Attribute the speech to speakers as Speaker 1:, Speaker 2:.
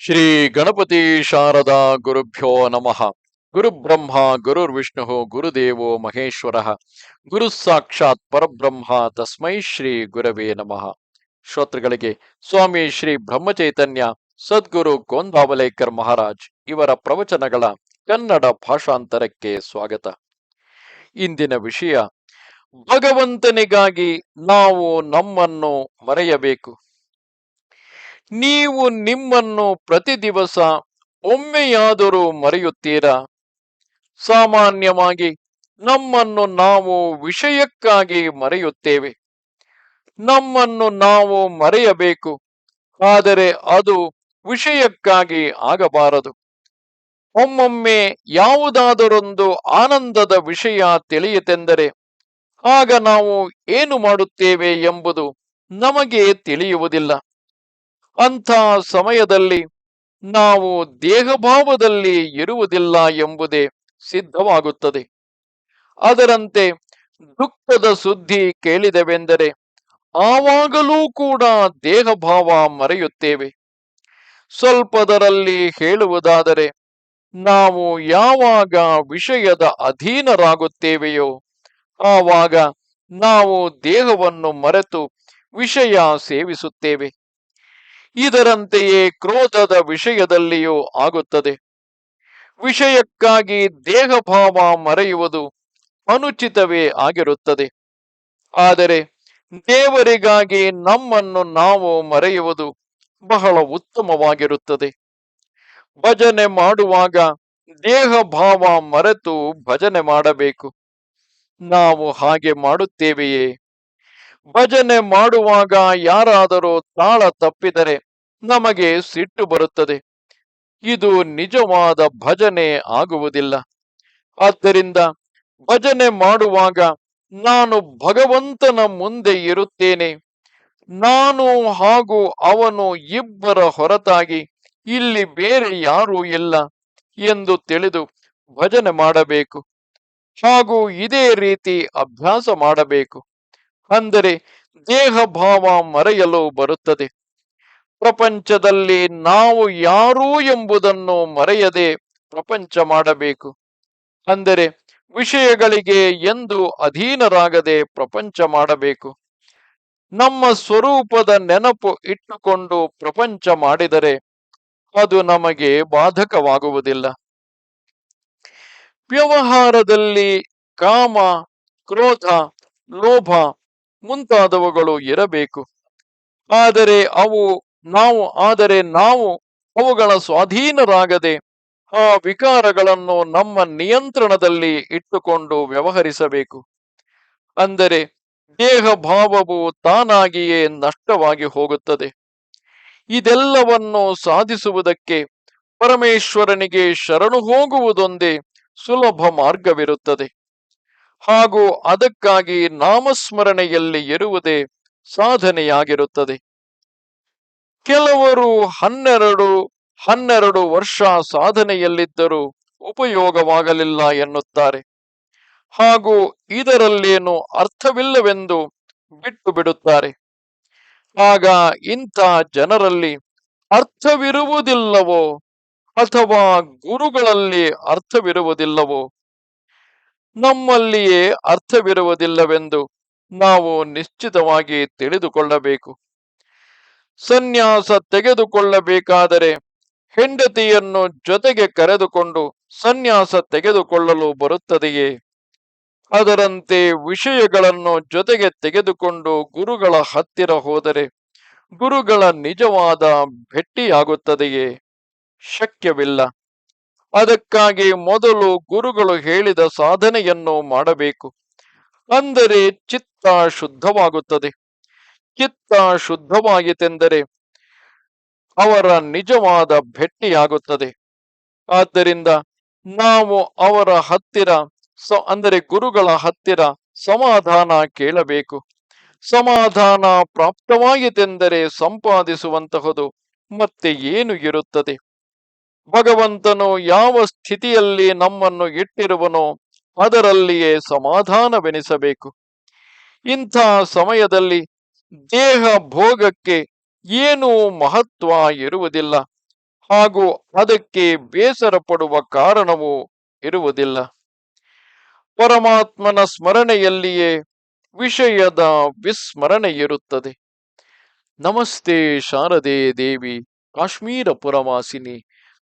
Speaker 1: ಶ್ರೀ ಗಣಪತಿ ಶಾರದಾ ಗುರುಭ್ಯೋ ನಮಃ. ಗುರುಬ್ರಹ್ಮ ಗುರುರ್ವಿಷ್ಣು ಗುರುದೇವೋ ಮಹೇಶ್ವರ. ಗುರು ಸಾಕ್ಷಾತ್ ಪರಬ್ರಹ್ಮ, ತಸ್ಮೈ ಶ್ರೀ ಗುರವೇ ನಮಃ. ಶ್ರೋತೃಗಳಿಗೆ, ಸ್ವಾಮಿ ಶ್ರೀ ಬ್ರಹ್ಮಚೈತನ್ಯ, ಸದ್ಗುರು ಗೋಂದಾವಲೇಕರ್ ಮಹಾರಾಜ್ ಇವರ ಪ್ರವಚನಗಳ ಕನ್ನಡ ಭಾಷಾಂತರಕ್ಕೆ ಸ್ವಾಗತ. ಇಂದಿನ ವಿಷಯ, ಭಗವಂತನಿಗಾಗಿ ನಾವು ನಮ್ಮನ್ನು ಮರೆಯಬೇಕು. ನೀವು ನಿಮ್ಮನ್ನು ಪ್ರತಿ ದಿವಸ ಒಮ್ಮೆಯಾದರೂ ಮರೆಯುತ್ತೀರಾ? ಸಾಮಾನ್ಯವಾಗಿ ನಮ್ಮನ್ನು ನಾವು ವಿಷಯಕ್ಕಾಗಿ ಮರೆಯುತ್ತೇವೆ. ನಮ್ಮನ್ನು ನಾವು ಮರೆಯಬೇಕು, ಆದರೆ ಅದು ವಿಷಯಕ್ಕಾಗಿ ಆಗಬಾರದು. ಒಮ್ಮೊಮ್ಮೆ ಯಾವುದಾದರೊಂದು ಆನಂದದ ವಿಷಯ ತಿಳಿಯಿತೆಂದರೆ, ಆಗ ನಾವು ಏನು ಮಾಡುತ್ತೇವೆ ಎಂಬುದು ನಮಗೆ ತಿಳಿಯುವುದಿಲ್ಲ. ಅಂಥ ಸಮಯದಲ್ಲಿ ನಾವು ದೇಹಭಾವದಲ್ಲಿ ಇರುವುದಿಲ್ಲ ಎಂಬುದೇ ಸಿದ್ಧವಾಗುತ್ತದೆ. ಅದರಂತೆ ದುಃಖದ ಸುದ್ದಿ ಕೇಳಿದೆವೆಂದರೆ ಆವಾಗಲೂ ಕೂಡ ದೇಹಭಾವ ಮರೆಯುತ್ತೇವೆ. ಸ್ವಲ್ಪದರಲ್ಲಿ ಹೇಳುವುದಾದರೆ ನಾವು ಯಾವಾಗ ವಿಷಯದ ಅಧೀನರಾಗುತ್ತೇವೆಯೋ ಆವಾಗ ನಾವು ದೇಹವನ್ನು ಮರೆತು ವಿಷಯ ಸೇವಿಸುತ್ತೇವೆ. ಇದರಂತೆಯೇ ಕ್ರೋಧದ ವಿಷಯದಲ್ಲಿಯೂ ಆಗುತ್ತದೆ. ವಿಷಯಕ್ಕಾಗಿ ದೇಹಭಾವ ಮರೆಯುವುದು ಅನುಚಿತವೇ ಆಗಿರುತ್ತದೆ. ಆದರೆ ದೇವರಿಗಾಗಿ ನಮ್ಮನ್ನು ನಾವು ಮರೆಯುವುದು ಬಹಳ ಉತ್ತಮವಾಗಿರುತ್ತದೆ. ಭಜನೆ ಮಾಡುವಾಗ ದೇಹ ಭಾವ ಮರೆತು ಭಜನೆ ಮಾಡಬೇಕು. ನಾವು ಹಾಗೆ ಮಾಡುತ್ತೇವೆಯೇ? ಭಜನೆ ಮಾಡುವಾಗ ಯಾರಾದರೂ ತಾಳ ತಪ್ಪಿದರೆ ನಮಗೆ ಸಿಟ್ಟು ಬರುತ್ತದೆ. ಇದು ನಿಜವಾದ ಭಜನೆ ಆಗುವುದಿಲ್ಲ. ಆದ್ದರಿಂದ ಭಜನೆ ಮಾಡುವಾಗ ನಾನು ಭಗವಂತನ ಮುಂದೆ ಇರುತ್ತೇನೆ. ನಾನು ಹಾಗೂ ಅವನು ಇಬ್ಬರ ಹೊರತಾಗಿ ಇಲ್ಲಿ ಬೇರೆ ಯಾರೂ ಇಲ್ಲ ಎಂದು ತಿಳಿದು ಭಜನೆ ಮಾಡಬೇಕು ಹಾಗೂ ಇದೇ ರೀತಿ ಅಭ್ಯಾಸ ಮಾಡಬೇಕು. ಅಂದರೆ ದೇಹ ಭಾವ ಮರೆಯಲು ಬರುತ್ತದೆ. ಪ್ರಪಂಚದಲ್ಲಿ ನಾವು ಯಾರು ಎಂಬುದನ್ನು ಮರೆಯದೆ ಪ್ರಪಂಚ ಮಾಡಬೇಕು. ಅಂದರೆ ವಿಷಯಗಳಿಗೆ ಎಂದು ಅಧೀನರಾಗದೆ ಪ್ರಪಂಚ ಮಾಡಬೇಕು. ನಮ್ಮ ಸ್ವರೂಪದ ನೆನಪು ಇಟ್ಟುಕೊಂಡು ಪ್ರಪಂಚ ಮಾಡಿದರೆ ಅದು ನಮಗೆ ಬಾಧಕವಾಗುವುದಿಲ್ಲ. ವ್ಯವಹಾರದಲ್ಲಿ ಕಾಮ, ಕ್ರೋಧ, ಲೋಭ ಮುಂತಾದವುಗಳು ಇರಬೇಕು. ಆದರೆ ಅವು ನಾವು, ಆದರೆ ನಾವು ಅವುಗಳ ಸ್ವಾಧೀನರಾಗದೆ ಆ ವಿಕಾರಗಳನ್ನು ನಮ್ಮ ನಿಯಂತ್ರಣದಲ್ಲಿ ಇಟ್ಟುಕೊಂಡು ವ್ಯವಹರಿಸಬೇಕು. ಅಂದರೆ ದೇಹ ಭಾವವು ತಾನಾಗಿಯೇ ನಷ್ಟವಾಗಿ ಹೋಗುತ್ತದೆ. ಇದೆಲ್ಲವನ್ನು ಸಾಧಿಸುವುದಕ್ಕೆ ಪರಮೇಶ್ವರನಿಗೆ ಶರಣು ಹೋಗುವುದೊಂದೇ ಸುಲಭ ಮಾರ್ಗವಿರುತ್ತದೆ. ಹಾಗೂ ಅದಕ್ಕಾಗಿ ನಾಮಸ್ಮರಣೆಯಲ್ಲಿ ಇರುವುದೇ ಸಾಧನೆಯಾಗಿರುತ್ತದೆ. ಕೆಲವರು ಹನ್ನೆರಡು ಹನ್ನೆರಡು ವರ್ಷ ಸಾಧನೆಯಲ್ಲಿದ್ದರೂ ಉಪಯೋಗವಾಗಲಿಲ್ಲ ಎನ್ನುತ್ತಾರೆ. ಹಾಗೂ ಇದರಲ್ಲೇನು ಅರ್ಥವಿಲ್ಲವೆಂದು ಬಿಟ್ಟು ಬಿಡುತ್ತಾರೆ ಆಗ ಇಂಥ ಜನರಲ್ಲಿ ಅರ್ಥವಿರುವುದಿಲ್ಲವೋ ಅಥವಾ ಗುರುಗಳಲ್ಲಿ ಅರ್ಥವಿರುವುದಿಲ್ಲವೋ ನಮ್ಮಲ್ಲಿಯೇ ಅರ್ಥವಿರುವುದಿಲ್ಲವೆಂದು ನಾವು ನಿಶ್ಚಿತವಾಗಿ ತಿಳಿದುಕೊಳ್ಳಬೇಕು. ಸನ್ಯಾಸ ತೆಗೆದುಕೊಳ್ಳಬೇಕಾದರೆ ಹೆಂಡತಿಯನ್ನು ಜೊತೆಗೆ ಕರೆದುಕೊಂಡು ಸನ್ಯಾಸ ತೆಗೆದುಕೊಳ್ಳಲು ಬರುತ್ತದೆಯೇ? ಅದರಂತೆ ವಿಷಯಗಳನ್ನು ಜೊತೆಗೆ ತೆಗೆದುಕೊಂಡು ಗುರುಗಳ ಹತ್ತಿರ ಹೋದರೆ ಗುರುಗಳ ನಿಜವಾದ ಭೆಟ್ಟಿಯಾಗುತ್ತದೆಯೇ? ಶಕ್ಯವಿಲ್ಲ. ಅದಕ್ಕಾಗಿ ಮೊದಲು ಗುರುಗಳು ಹೇಳಿದ ಸಾಧನೆಯನ್ನು ಮಾಡಬೇಕು. ಅಂದರೆ ಚಿತ್ತ ಶುದ್ಧವಾಗುತ್ತದೆ. ಚಿತ್ತ ಶುದ್ಧವಾಗಿತೆಂದರೆ ಅವರ ನಿಜವಾದ ಭೆಟ್ಟಿಯಾಗುತ್ತದೆ. ಆದ್ದರಿಂದ ನಾವು ಅವರ ಹತ್ತಿರ ಸ, ಅಂದರೆ ಗುರುಗಳ ಹತ್ತಿರ ಸಮಾಧಾನ ಕೇಳಬೇಕು. ಸಮಾಧಾನ ಪ್ರಾಪ್ತವಾಗಿತೆಂದರೆ ಸಂಪಾದಿಸುವಂತಹದು ಮತ್ತೆ ಏನು ಇರುತ್ತದೆ? ಭಗವಂತನು ಯಾವ ಸ್ಥಿತಿಯಲ್ಲಿ ನಮ್ಮನ್ನು ಇಟ್ಟಿರುವನೋ ಅದರಲ್ಲಿಯೇ ಸಮಾಧಾನವೆನಿಸಬೇಕು. ಇಂಥ ಸಮಯದಲ್ಲಿ ದೇಹ ಭೋಗಕ್ಕೆ ಏನೂ ಮಹತ್ವ ಇರುವುದಿಲ್ಲ. ಹಾಗೂ ಅದಕ್ಕೆ ಬೇಸರ ಪಡುವ ಕಾರಣವೂ ಇರುವುದಿಲ್ಲ. ಪರಮಾತ್ಮನ ಸ್ಮರಣೆಯಲ್ಲಿಯೇ ವಿಷಯದ ವಿಸ್ಮರಣೆ ಇರುತ್ತದೆ. ನಮಸ್ತೆ ಶಾರದೆ ದೇವಿ ಕಾಶ್ಮೀರ ಪುರವಾಸಿನಿ.